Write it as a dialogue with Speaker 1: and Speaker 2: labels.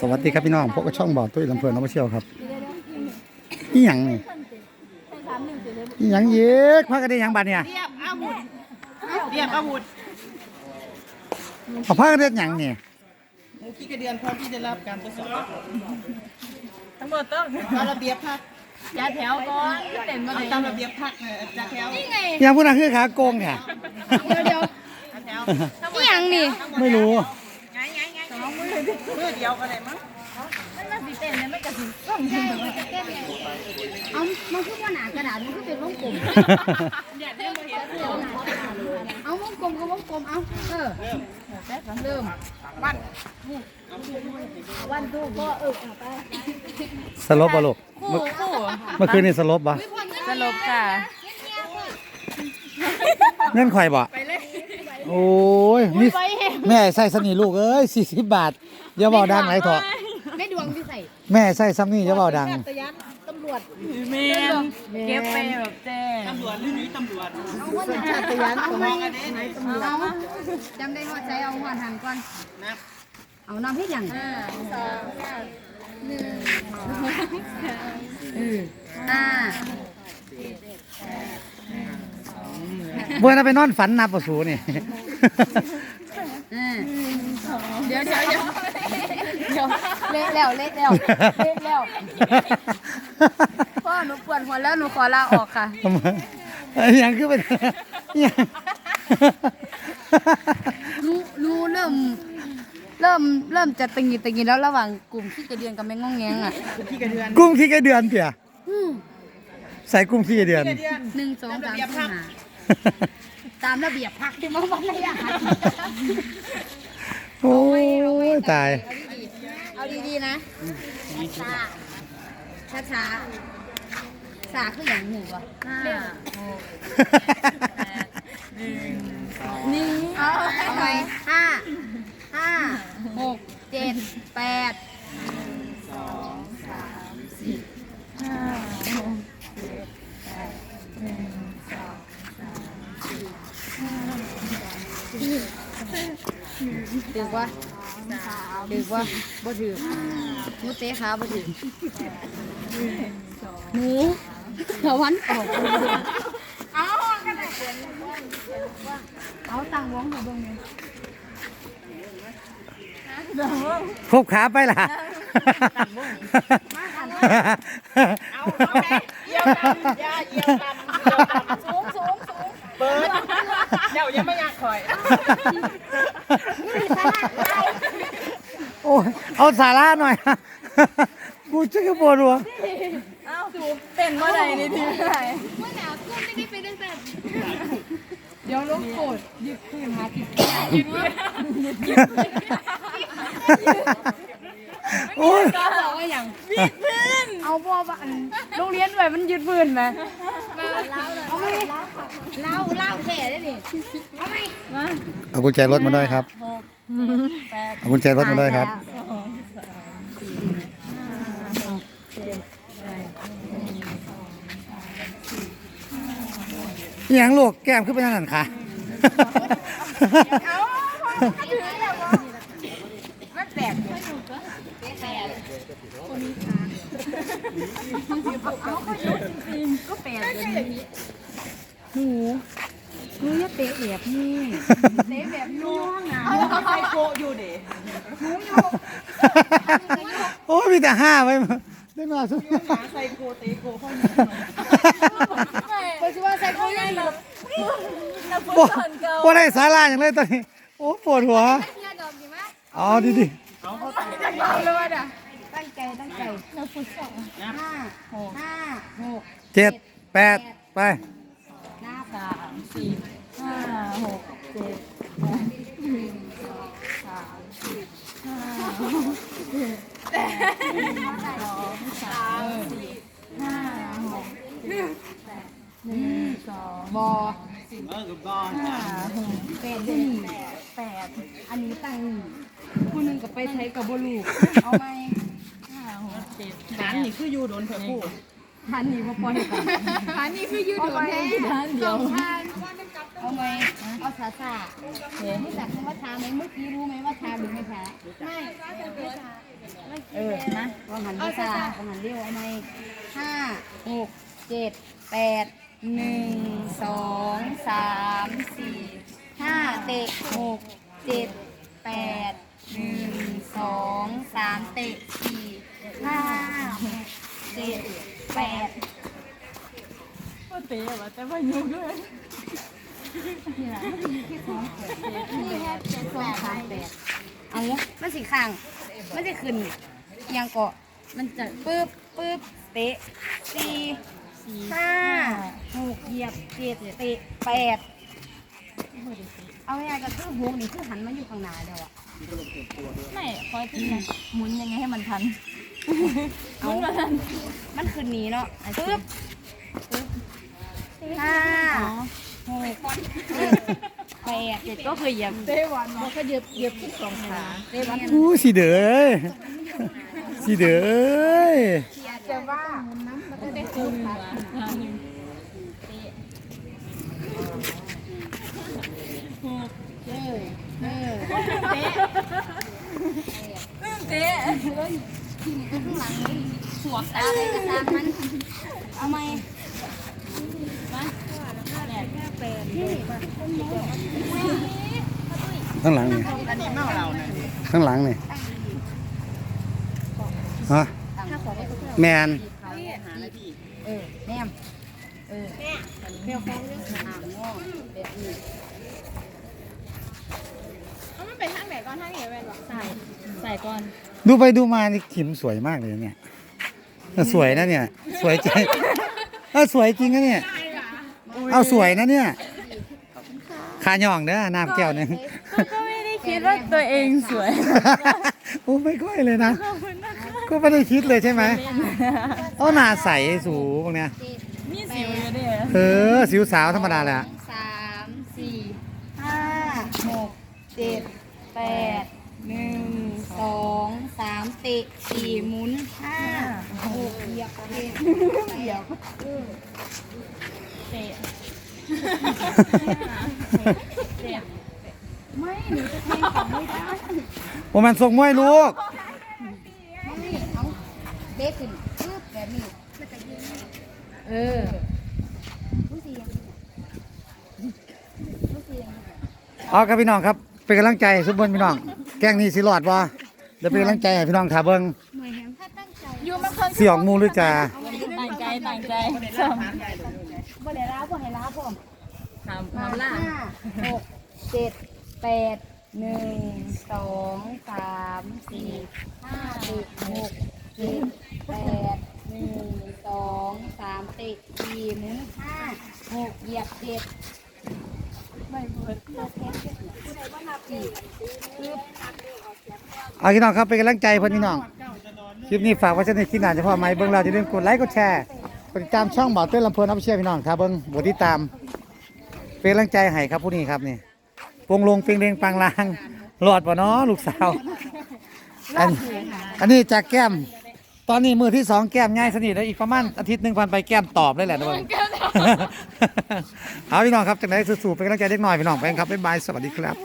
Speaker 1: สวัสดีครับพี่น้องพวกก็ช่องบ่อตุ้ยลำเพลินน้องมาเชี่ยวครับนี่หยังนี่นี่หยังเยกพักกันได้หยังบัดเนี่ย
Speaker 2: เรียบอาวุธเรียบอาวุธ
Speaker 1: เอาพักกันได้หยังเนี่ย
Speaker 2: หมูขี้กระเดือนพร้อมที่จะรับการทดสอบ
Speaker 3: ทั้งหมดต้อง
Speaker 2: ตามระเบียบพัก
Speaker 3: ยาแถวก่อนเต็มมา
Speaker 2: เอา
Speaker 3: เลย
Speaker 2: ตามระเบียบพักเนี่ยจากแถว
Speaker 1: หยังพูดนะคือขาโกงค่ะ
Speaker 3: เดี๋ยวเดี๋ยว
Speaker 2: จากแถว
Speaker 3: นี่ยังนี่
Speaker 1: ไม่รู้
Speaker 2: ไงไงไงสอง มือมือเดียวก็ได้มั้ง
Speaker 3: มันมาสีเต็มเนี่ยไม่กระสิส่งใช่มันจะเต็มไง
Speaker 4: เอามันคือว่าหนากระดาษมันคือเป็นวงกลมเอาวงกลมก็วงกลมเอาเออเริ่ม
Speaker 2: วัน
Speaker 4: วันดูก็เออเอาไป
Speaker 1: สลบปะลูกเมื่อเมื่อคืนนี่สลบปะ
Speaker 3: สลบค่ะ
Speaker 1: เงื่อนไขบ่โอ้ยมีแม่ใส่สนี่ลูกเอ้ยสี่สิบบาท อย่าบอกดังไรเถอะ
Speaker 4: ไม่ดวงที่ใส่
Speaker 1: แม่ใส่ซ้ำนี่อย่าบอกดัง
Speaker 4: ตะยันตำรวจ
Speaker 3: เมนเก็บไปแบบแจ้ง
Speaker 2: ตำรวจหรือหนีตำรวจ
Speaker 4: เอาว่าหนาตะยัน
Speaker 2: มองกันเด้ไหนตำรวจ
Speaker 4: เอาจำได้หัวใจเอาหัวหันก่อน
Speaker 2: นะ
Speaker 4: เอาน้ำพริกอย่างห้า
Speaker 1: เมื่อนั้นไปนอนฝันนับประสูนี่
Speaker 4: อืมเดี๋ยวเดี๋ยวเดี๋ยว เดี๋ยวเละแล้วเละแล้วเละแล้วพ่อหนูปวดหัวแล้วหนูขอลาออกค่ะ
Speaker 1: ทำไมไอ้หยังคือเป็นอิหยัง
Speaker 4: รู้รู้เริ่ม เริ่มเริ่มจะตึงหงิดตึงหงิดแล้วระหว่างกลุ่มที่กระเดือนกับแมงงองแงงอะ
Speaker 2: ขี้กระเดือน
Speaker 1: กุ้งขี้กระเดือนเปีย
Speaker 4: อืม
Speaker 1: ใส่กุ้งขี้กระเดือน
Speaker 2: กระเดือน
Speaker 4: หนึ่งสองสามสี่ห้าตามระเบียบพักที่มันวันระยะ
Speaker 1: โอ้ยตาย
Speaker 4: เอาดีๆ นะช้าช้าช้าสาคืออย่างหนึ่งวะห้าหกหนี่เอาเอาไปห้าห้าหกเจ็ดแปดถือว่า ถือว่าบ่ถือหนูเตะขาบ่ถือหนูตะวันออกเอาเอาตังวงให้เบิ่งเลย
Speaker 1: ครบขาไปล่ะ
Speaker 2: เอาเอาไปเยี่ยวดำยาเยี่ยวดำเยี่ยวดำสูงสูงสูงเบิร์ดเดี๋ยวยังไม่อยากคอย
Speaker 1: โอ้ยเอาสาระหน่อย กูชื่อปวดหัว
Speaker 3: เอ้าดูเต้นเมื่อไหร่นี่ทีไหน
Speaker 4: เมื่อหนาวก็ไม่ได้ไปตั้งแต่
Speaker 3: เดี๋ยวลูกโกรธยึดขึ้นมาติด
Speaker 1: โอ้ย
Speaker 3: ก็บอกว่าอย่างยึดพื้นเอาพ่อบ้านโรงเรียนด้วยมันยึดพื้นไหม
Speaker 4: เอาไหมเล่าเล่าแค่ได้นี่เอาไหม
Speaker 3: มา
Speaker 1: เอากุญแจรถมาด้วยครับ
Speaker 3: แปด
Speaker 1: เอากุญแจรถมาด้วยครับอย่างลูกแก้มขึ้นไปทางนั้นค่ะ
Speaker 3: มันแปลก
Speaker 4: ก็แปดเลยหนู หนูอย่าเตะแบบนี้
Speaker 3: เต้แบบนุ่งนะ
Speaker 2: เอาไปโกะอยู่เด้
Speaker 1: โอ้ยมีแต่ห้าไว้มาได้มาสุด
Speaker 2: หมาใส่โกะเตะโกะเข้ามา
Speaker 4: เพราะว่าใส่เขาใหญ่หรอก
Speaker 1: บ่บ่ได้สาระอย่างเลยตอนนี้โอ้ปวดหัว
Speaker 4: เชื่อดอกดีไหม
Speaker 1: เอาดีดี
Speaker 4: เลยว่าด่ะตั้งใจตั้งใจเราฝึกสองห้าหกห้าหก
Speaker 1: ๆเจ็ดแปดไป
Speaker 4: นับ
Speaker 3: สาม สี่ห้าหกเจ็ดแปดหนึ่งสองสามสี่ห้าหกเจ็ดแปดหนึ่งสองสามสี่ห้าหกเจ็ดแปดหนึ่งสอง
Speaker 4: บอ
Speaker 2: เออกับบอ
Speaker 3: ห้าหก
Speaker 4: แปดนี่
Speaker 3: แปด
Speaker 4: อันนี้ตังนี่ผู้หนึ่งกับไปใช้กับบลูกเอาไหม
Speaker 3: ห้าหกเจ็ด
Speaker 2: ร้านนี่คืออยู่โดนเถอะผู้
Speaker 4: ทันนี่พอปล่อยกันทันนี่คือยืดหัวแท้สองพัน เอาสาสาไม่แต่คำว่าช้าไหมเมื่อกี้รู้ไหมว่าช้าหรือไม่ช้าไม่ไม่ช้าไม่เออนะวาหันพิซาวาหันเรียวอาไหมห้าหกเจ็ดแปดหนึ่งสองสามสี่ห้าเตะหกเจ็ดแปดหนึ่งสองสามเตะสี่ห้าหกเจ็ดแปด
Speaker 3: ก็เตะว่ะแต่ว่ายุ่งด้วย
Speaker 4: นี่แหละนี่แค่เจ็ดสองสามแปดเอามันสิข้าง มันจะขึ้นเอียังเกาะ มันจะปึ๊บปึ๊บเตะสี่ห้าหกเหยียบเจ็ดเตะแปดเอาง่ายๆก็คือหกนี่คือหันมาอยู่ข้างหน้าแล้วอะ
Speaker 3: ไม่คอยที่นะหมุนยังไงให้มันทัน
Speaker 4: เอามันขึ้นนี้เนาะปึ๊บปึ๊บห้า แปด
Speaker 3: เจ็ดก็คือเหยียบเตะวันมันก็เหยียบเหยียบที่สองขา
Speaker 4: เตะวัน
Speaker 1: อู้สีเด้อสีเด้อ
Speaker 4: จะว่า
Speaker 3: เตะคือหนึ่งอะหนึ่งเตะ
Speaker 4: เออเออ
Speaker 3: เตะ
Speaker 4: ข้างหลังสวกตาเลยกระซางมันเอาไหม
Speaker 1: ข้างหลังนี่
Speaker 2: อันนี้เมาเราเนี่ย
Speaker 1: ข้างหลังนี่ฮะ
Speaker 4: ถ้าขอก็คือ
Speaker 1: แมน
Speaker 4: เออแนมเออแม่เพียวฟ้องเรื่องหางงอแบบนี้
Speaker 3: เอามันไปทางไหนก่อนทางไหนแม่บอกใส่ใส่ก่อน
Speaker 1: ดูไปดูมานี่ขิมสวยมากเลยเนี่ยเออสวยนะเนี่ย สวยจริง เออสวยจริงนะเนี่ย เอาสวยนะเนี่ยขาหย่องเด้อน้ำแก้วหนึง
Speaker 3: ก็ไม่ได้คิดว่าตัวเองสวย
Speaker 1: โอ้ไม่ค่อยเลยนะ ก็ไม่ได้คิดเลยใช่ไหมเอาหน้าใสสูงพวกเนี้ย
Speaker 3: มีสิวอยู่ด้วย
Speaker 1: เออ สิวสาวธรรมดาแหละ
Speaker 4: สองสามสี่ห้าหกเจ็ดแปดหนึ่ง สองสามเตะสี่หมุนห้าหกเหยียบเจ็ดเหยียบ
Speaker 3: เตะเตะ
Speaker 4: ไม่หนูจะแทงของไม่ได้
Speaker 1: โมแมนทรงมวยลูก
Speaker 4: ไม่เอาเบสขึ้นปึ๊บแบบนี้เออรู้สิยังรู้สิยัง
Speaker 1: เอาครับพี่น้องครับ เป็นกำลังใจสุบนพี่น้อง แกงนี่สิรอดบ่ เดี๋ยวเป็นกำลังใจให้พี่น้องถาเบิ่ง
Speaker 4: หน่วยแฮมถ้าตั้งใจ
Speaker 3: อยู่มันคน
Speaker 1: สิออกหมูหรือจะ
Speaker 3: ต่างใจต่างใจสอง
Speaker 4: บ่ได้ล้าบ่ให้ล้าพ่อม
Speaker 3: ถาม
Speaker 4: ห้า
Speaker 3: ทำล่า
Speaker 4: หกเจ็ดแปดหนึ่งสองสามสี่ห้าหกหกเจ็ดแปดหนึ่งสองสามเตะสี่หมุนห้าหกเหยียบเจ็ด
Speaker 3: ไม่เบิด
Speaker 4: สี่ปึ๊บ
Speaker 1: เอาพี่น้องครับเป็นกำลังใจเพื่อนพี่น้อง คลิปนี้ฝากไว้ชในคลิปหน้าเฉพาะไหมเบิ่งเราจะเล่นกดไลค์กดแชร์กดติดตามช่องบ่าวเต้นลำเพลินอาไปเชียร์พี่น้องครับเบิ่งบทติดตาม เป็นกำลังใจให้ครับผู้นี้ครับนี่ปงลงเปียงเดงปังลางหลอดป่ะเนาะลูกสาวอันอันนี้จากแก้ม ตอนนี้มือที่สองแก้มง่ายสนิทแล้วอีกประมาณอาทิตย์หนึ่งพันไปแก้มตอบเลยแหละทุกคนเอาพี่น้องครับจากไหนสู้ๆเป็นกำลังใจเล็กน้อยพี่น้องไปครับบ๊ายบายสวัสดีครับ